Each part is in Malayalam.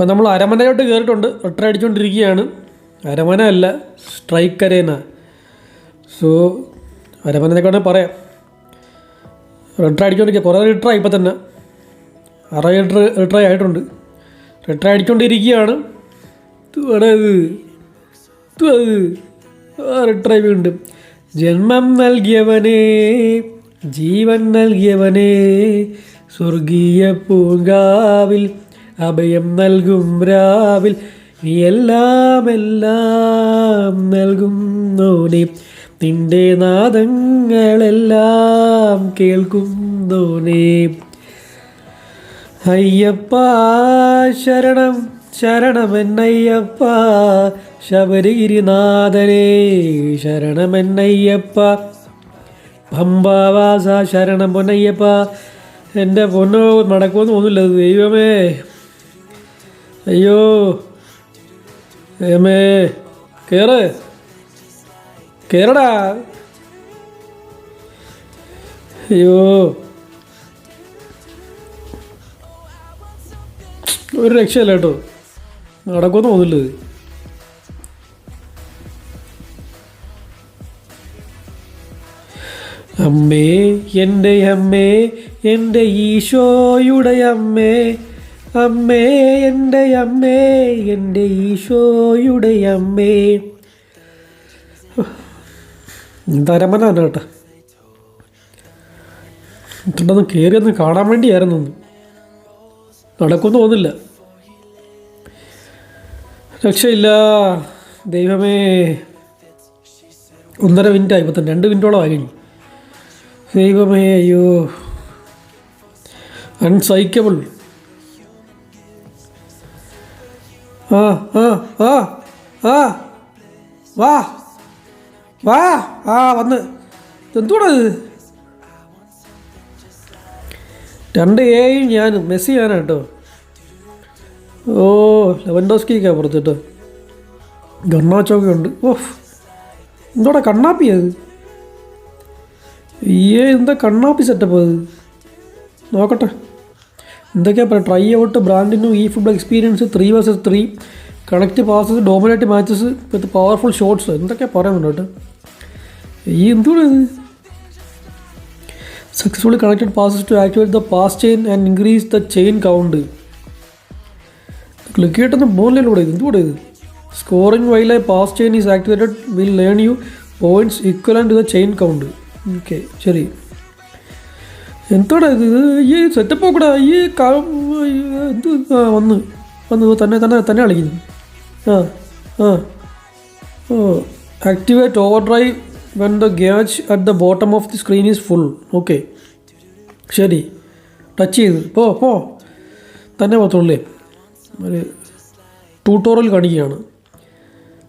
ഇപ്പം നമ്മൾ അരമനയോട്ട് കയറിയിട്ടുണ്ട്. റിട്ടർ അടിച്ചുകൊണ്ടിരിക്കുകയാണ് അരമന അല്ല സ്ട്രൈക്ക് അരേന സോ അരമന എന്നൊക്കെ വേണമെങ്കിൽ പറയാം. റിട്ടർ അടിച്ചുകൊണ്ടിരിക്കുക കുറേ റിട്ടറായി ഇപ്പം തന്നെ. അറ റിട്ടർ റിട്ടറായി ആയിട്ടുണ്ട്. റിട്ടർ അടിച്ചുകൊണ്ടിരിക്കുകയാണ് ആ റിട്ടറായി വീണ്ടും. ജന്മം നൽകിയവനേ ജീവൻ നൽകിയവനേ സ്വർഗീയ പൂങ്കാവിൽ അഭയം നൽകും രാവിൽ. നീ എല്ലാം എല്ലാം നൽകുന്നോനെ നിന്റെ നാദങ്ങളെല്ലാം കേൾക്കുന്നോനെ അയ്യപ്പ ശരണം ശരണമെന്നയ്യപ്പ. ശബരിഗിരിനാഥനേ ശരണമെന്നയ്യപ്പ. പമ്പാവാസ ശരണം പൊന്നയ്യപ്പ. എന്റെ പൊന്നോ നടക്കുമെന്ന് തോന്നില്ല ദൈവമേ. അയ്യോ ഏമേ കേറ്. കേറടാ. അയ്യോ. ഒരു രക്ഷയല്ല കേട്ടോ. നടക്കുമെന്ന് തോന്നില്ല അമ്മേ എന്റെ അമ്മേ എന്റെ ഈശോയുടെ അമ്മേ അമ്മേ എന്റെ അമ്മേ എന്റെ ഈശോയുടെ അമ്മേ. തരമനാണ് കേട്ടോ? കയറി ഒന്ന് കാണാൻ വേണ്ടിയായിരുന്നു നടക്കുമെന്ന് തോന്നില്ല രക്ഷയില്ല. ദൈവമേ ഒന്നര മിനിറ്റ് ആയി ഇപ്പം രണ്ട് മിനിറ്റോളം ആയി ദൈവമേ അയ്യോ. അൺസൈക്കബിൾ. വാ വാ. ആ വന്ന്. എന്തുകൂടാ രണ്ട് ഏയും ഞാനും മെസ്സി ഞാനാ കേട്ടോ. ഓ ലെവൻഡോസ്കിക്കാ പുറത്തിട്ട്. ഗണ്ണാച്ചോക്കെ ഉണ്ട് ഓഫ് എന്തോടെ കണ്ണാപ്പി അത്? ഈ എന്താ കണ്ണാപ്പി സെറ്റപ്പ് അത്? നോക്കട്ടെ. എന്തൊക്കെയാ പറയുക? ട്രൈ ഔട്ട് ബ്രാൻഡിനും ഈ football experience three versus three connect passes dominate matches with powerful shots എന്തൊക്കെയാണ് പറയുന്നുണ്ട് ഈ എന്തുകൊണ്ട് successfully connected passes to activate the pass chain and increase the chain count click ചെയ്തിട്ടൊന്ന് പോകുന്നില്ലൂടെ ഇത് എന്തുകൂടെ ഇത്? Scoring while pass chain is activated will earn you points equal and the chain count okay ശരി. എന്തോടാ ഇത്? ഈ സെറ്റപ്പ് നോക്കടാ ഈ എന്ത് വന്ന്. വന്ന് തന്നെ തന്നെ തന്നെ കളിക്കുന്നു. ആ ആ. ഓ activate overdrive when the gauge at the bottom of the screen is full okay ശരി. ടച്ച് ചെയ്ത്. പോ പോ. തന്നെ മാത്രമല്ലേ ഒരു ട്യൂട്ടോറിയൽ കാണിക്കുകയാണ്.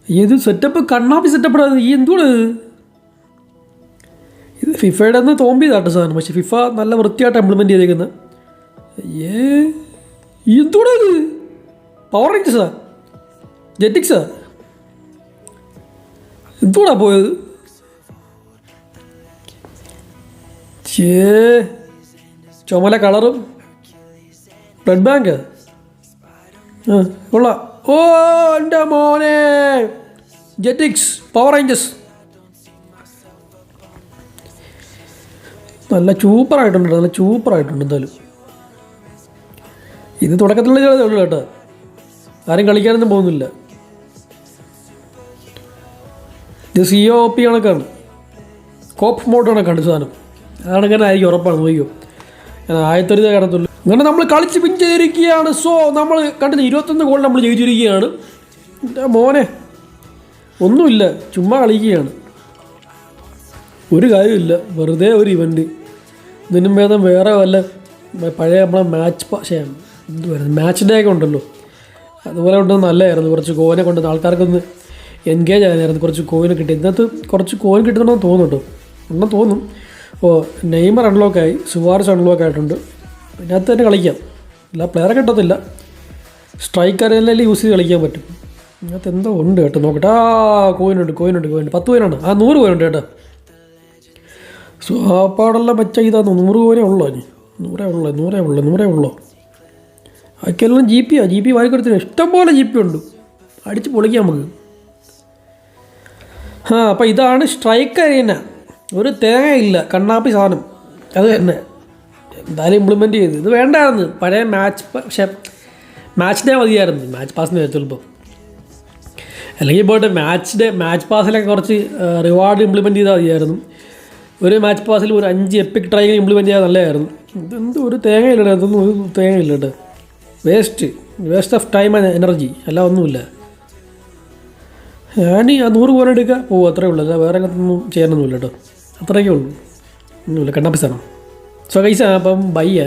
ഇത് സെറ്റപ്പ് കണ്ണാപ്പി സെറ്റപ്പ് ഈ ഇത്? ഫിഫയുടെ നിന്ന് തോമ്പിയതാട്ടോ സാധനം. പക്ഷെ ഫിഫ നല്ല വൃത്തിയായിട്ട് ഇംപ്ലിമെന്റ് ചെയ്തേക്കുന്നത് ഏ എന്തുകൂടെ ഇത്? പവർ റേഞ്ചസാ ജെറ്റിക്സാ എന്തുകൂടാ പോയത്? ചേ ചുമല കളറും ബ്ലഡ് ബാങ്ക് കൊള്ളാം. ഓ എന്റെ മോനെ. ജെറ്റിക്സ് പവർ റേഞ്ചസ് നല്ല ചൂപ്പറായിട്ടുണ്ട് നല്ല ചൂപ്പറായിട്ടുണ്ട് എന്തായാലും. ഇത് തുടക്കത്തിലുള്ള ചിലതേ ഉള്ളൂ കേട്ടോ. ആരും കളിക്കാനൊന്നും പോകുന്നില്ല. ഇത് സി ഒ പി കണക്കാണ്. കോപ്പ് മോഡ് കണക്കാണ് സാധനം. അതാണ് ആയിരിക്കും ഉറപ്പാണ് നോക്കിയോ ആയത്തൊരു കാണത്തുള്ളൂ. അങ്ങനെ നമ്മൾ കളിച്ച് പിൻ ചെയ്തിരിക്കുകയാണ്. സോ നമ്മൾ കണ്ടത് ഇരുപത്തൊന്ന് ഗോൾ നമ്മൾ ജയിച്ചിരിക്കുകയാണ്. മോനെ ഒന്നുമില്ല ചുമ്മാ കളിക്കുകയാണ്. ഒരു കാര്യമില്ല വെറുതെ ഒരു ഇവന്റ് ഇതിനും ഭേദം വേറെ വല്ല പഴയ നമ്മളെ മാച്ച് പക്ഷേ എന്തുവായിരുന്നു മാച്ച് ഡേ ഒക്കെ ഉണ്ടല്ലോ. അതുപോലെ കൊണ്ട് നല്ലതായിരുന്നു കുറച്ച് കോയിനെ കൊണ്ട് ആൾക്കാർക്കൊന്ന് എൻഗേജ് ആയിരുന്നു കുറച്ച് കോവിനെ കിട്ടി. ഇതിനകത്ത് കുറച്ച് കോയിൻ കിട്ടുന്നുണ്ടെന്ന് തോന്നുന്നുണ്ടോ. ഉണ്ടെന്ന് തോന്നും. ഓ നെയ്മർ അൺലോക്കായി സുവാർസ് അൺലോക്ക് ആയിട്ടുണ്ട്. ഇതിനകത്ത് തന്നെ കളിക്കാം. അല്ല പ്ലെയറെ കിട്ടത്തില്ല. സ്ട്രൈക്കറെല്ലാം യൂസ് ചെയ്ത് കളിക്കാൻ പറ്റും. ഇതിനകത്ത് എന്തോ ഉണ്ട് കേട്ടോ. നോക്കട്ടെ. ആ കോയിനുണ്ട് കോയിനുണ്ട് കോയിനുണ്ട് പത്ത് കോയിനാണ് ആ നൂറ് കോയിനുണ്ട് കേട്ടോ. സോ ആ പാടെല്ലാം വെച്ച ഇതാന്ന് നൂറ് കോരേ ഉള്ളോ ഇനി? നൂറേ ഉള്ളൂ നൂറേ ഉള്ളൂ നൂറേ ഉള്ളോ? ബാക്കിയെല്ലാം ജി പിയാണ് ജി പി വാങ്ങിക്കൊടുത്തിന് ഇഷ്ടംപോലെ ജി പി ഉണ്ട്. അടിച്ച് പൊളിക്കാം നമുക്ക്. ആ അപ്പം ഇതാണ് സ്ട്രൈക്ക് അരീന ഒരു തേങ്ങ ഇല്ല കണ്ണാപ്പി സാധനം. അത് തന്നെ. എന്തായാലും ഇംപ്ലിമെന്റ് ചെയ്ത്. ഇത് വേണ്ടായിരുന്നു. പഴയ മാച്ച് പക്ഷേ മാച്ച് ഡേ മതിയായിരുന്നു. മാച്ച് പാസിന് ചിലപ്പോൾ അല്ലെങ്കിൽ പോയിട്ട് മാച്ച് ഡേ മാച്ച് പാസിലൊക്കെ കുറച്ച് റിവാർഡ് ഇംപ്ലിമെന്റ് ചെയ്താൽ മതിയായിരുന്നു. ഒരു മാച്ച് പാസിൽ ഒരു അഞ്ച് എപ്പിക് ട്രൈകൾ ഇംപ്ലിമെന്റ് ചെയ്യാൻ നല്ലതായിരുന്നു. ഇതെന്ത് ഒരു തേങ്ങയില്ല ഇതൊന്നും ഒരു തേങ്ങയില്ല waste waste of time and energy അല്ല ഒന്നുമില്ല. ഞാൻ ആ നൂറ് പോലെ എടുക്കുക പോകും അത്രേ ഉള്ളൂ. അല്ല വേറെ ഒന്നും ചെയ്യാനൊന്നുമില്ല കേട്ടോ അത്രയൊക്കെ ഉള്ളൂ. ഒന്നുമില്ല കണ്ണാപ്പിസാണ് സോ കൈസ അപ്പം ബയ്യ